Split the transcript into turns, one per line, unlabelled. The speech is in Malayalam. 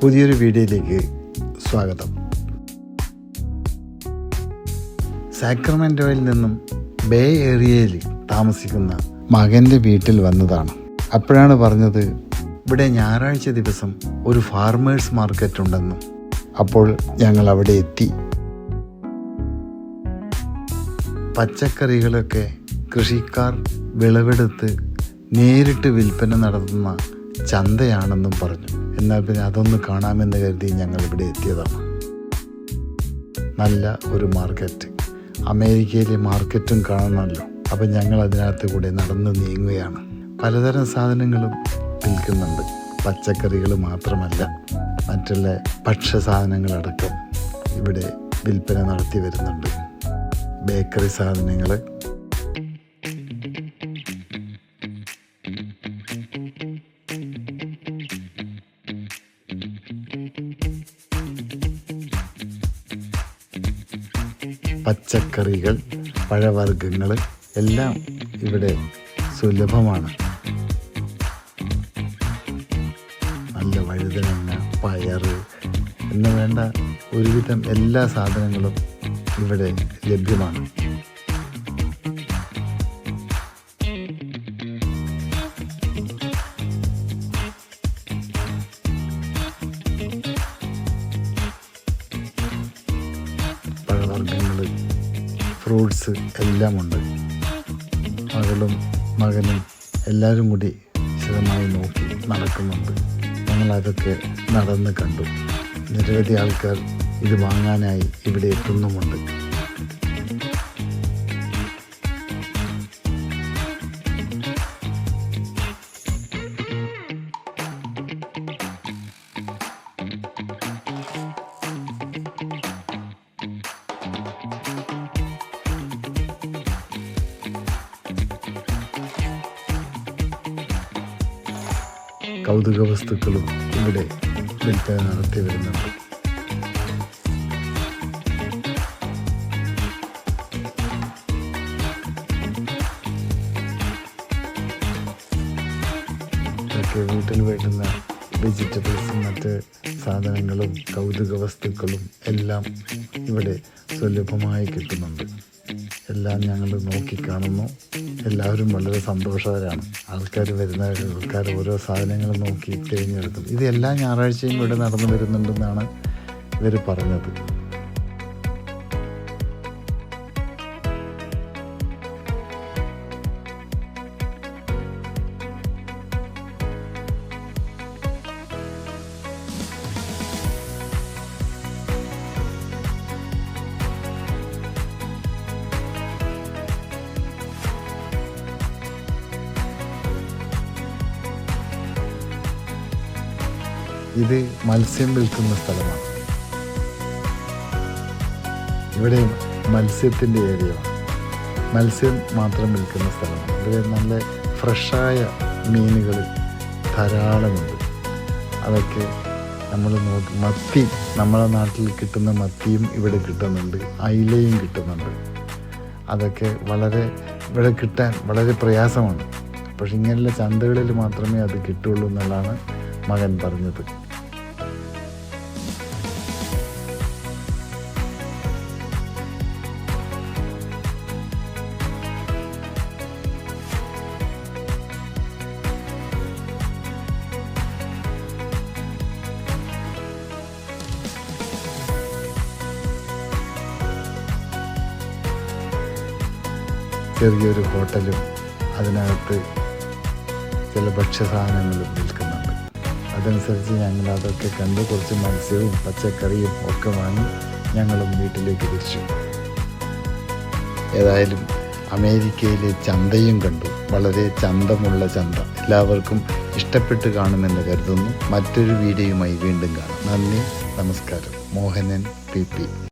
പുതിയൊരു വീഡിയോയിലേക്ക് സ്വാഗതം. സാക്രമെന്റോയിൽ നിന്നും ബേ ഏരിയയിൽ താമസിക്കുന്ന മകന്റെ വീട്ടിൽ വന്നതാണ്. അപ്പോഴാണ് പറഞ്ഞത് ഇവിടെ ഞായറാഴ്ച ദിവസം ഒരു ഫാർമേഴ്സ് മാർക്കറ്റ് ഉണ്ടെന്നും. അപ്പോൾ ഞങ്ങൾ അവിടെ എത്തി. പച്ചക്കറികളൊക്കെ കൃഷിക്കാർ വിളവെടുത്ത് നേരിട്ട് വിൽപ്പന നടത്തുന്ന ചന്തയാണെന്നും പറഞ്ഞു. എന്നാൽ പിന്നെ അതൊന്ന് കാണാമെന്ന് കരുതി ഞങ്ങൾ ഇവിടെ എത്തിയതാണ്. നല്ല ഒരു മാർക്കറ്റ് അമേരിക്കയിലെ മാർക്കറ്റും കാണണമല്ലോ അപ്പം ഞങ്ങൾ അതിനകത്ത് കൂടെ നടന്ന് നീങ്ങുകയാണ്. പലതരം സാധനങ്ങളും വിൽക്കുന്നുണ്ട്. പച്ചക്കറികൾ മാത്രമല്ല മറ്റുള്ള ഭക്ഷ്യ സാധനങ്ങളടക്കം ഇവിടെ വിൽപ്പന നടത്തി വരുന്നുണ്ട്. ബേക്കറി സാധനങ്ങൾ പച്ചക്കറികൾ പഴവർഗങ്ങൾ എല്ലാം ഇവിടെ സുലഭമാണ്. നല്ല വഴുതനങ്ങ പയറ് എന്ന് വേണ്ട ഒരുവിധം എല്ലാ സാധനങ്ങളും ഇവിടെ ലഭ്യമാണ്. പഴവർഗങ്ങൾ ഫ്രൂട്ട്സ് എല്ലാം ഉണ്ട് മകളും മകനും എല്ലാവരും കൂടി വിശദമായി നോക്കി നടക്കുന്നുണ്ട്. ഞങ്ങളതൊക്കെ നടന്ന് കണ്ടു. നിരവധി ആൾക്കാർ ഇത് വാങ്ങാനായി ഇവിടെ എത്തുന്നുമുണ്ട്. കൗതുക വസ്തുക്കളും ഇവിടെ വിൽപ്പന നടത്തി വരുന്നുണ്ട്. വീട്ടിൽ വേണ്ടുന്ന വെജിറ്റബിൾസും മറ്റ് സാധനങ്ങളും കൗതുക വസ്തുക്കളും എല്ലാം ഇവിടെ സുലഭമായി കിട്ടുന്നുണ്ട്. എല്ലാം ഞങ്ങൾ നോക്കിക്കാണുന്നു എല്ലാവരും വളരെ സന്തോഷകരാണ്. ആൾക്കാർ വരുന്ന ആൾക്കാർ ഓരോ സാധനങ്ങൾ നോക്കി തിരഞ്ഞെടുക്കും ഇതെല്ലാം ഞായറാഴ്ചയും ഇവിടെ നടന്നു വരുന്നുണ്ടെന്നാണ് ഇവർ പറഞ്ഞത്. ഇത് മത്സ്യം വിൽക്കുന്ന സ്ഥലമാണ്. ഇവിടെ മത്സ്യത്തിന്റെ ഏരിയയാണ്. മത്സ്യം മാത്രം വിൽക്കുന്ന സ്ഥലമാണ്. ഇവിടെ നല്ല ഫ്രഷായ മീനുകൾ ധാരാളമുണ്ട്. അതൊക്കെ നമ്മൾ നോക്കി. മത്തി നമ്മളെ നാട്ടിൽ കിട്ടുന്ന മത്തിയും ഇവിടെ കിട്ടുന്നുണ്ട്. അയിലയും കിട്ടുന്നുണ്ട്. അതൊക്കെ വളരെ ഇവിടെ കിട്ടാൻ വളരെ പ്രയാസമാണ്. പക്ഷെ ഇങ്ങനെയുള്ള ചന്തകളിൽ മാത്രമേ അത് കിട്ടുള്ളൂ എന്നുള്ളതാണ് മകൻ പറഞ്ഞത്. ചെറിയൊരു ഹോട്ടലും അതിനകത്ത് ചില ഭക്ഷ്യസാധനങ്ങളും വിൽക്കുന്നുണ്ട്. അതനുസരിച്ച് ഞങ്ങൾ അതൊക്കെ കണ്ട് കുറച്ച് മത്സ്യവും പച്ചക്കറിയും ഒക്കെ വാങ്ങി ഞങ്ങളും വീട്ടിലേക്ക് തിരിച്ചു. ഏതായാലും അമേരിക്കയിലെ ചന്തയും കണ്ടു. വളരെ ചന്തമുള്ള ചന്ത. എല്ലാവർക്കും ഇഷ്ടപ്പെട്ട് കാണുമെന്ന് കരുതുന്നു. മറ്റൊരു വീഡിയോയുമായി വീണ്ടും കാണാം. നന്ദി നമസ്കാരം. Mohanan P P.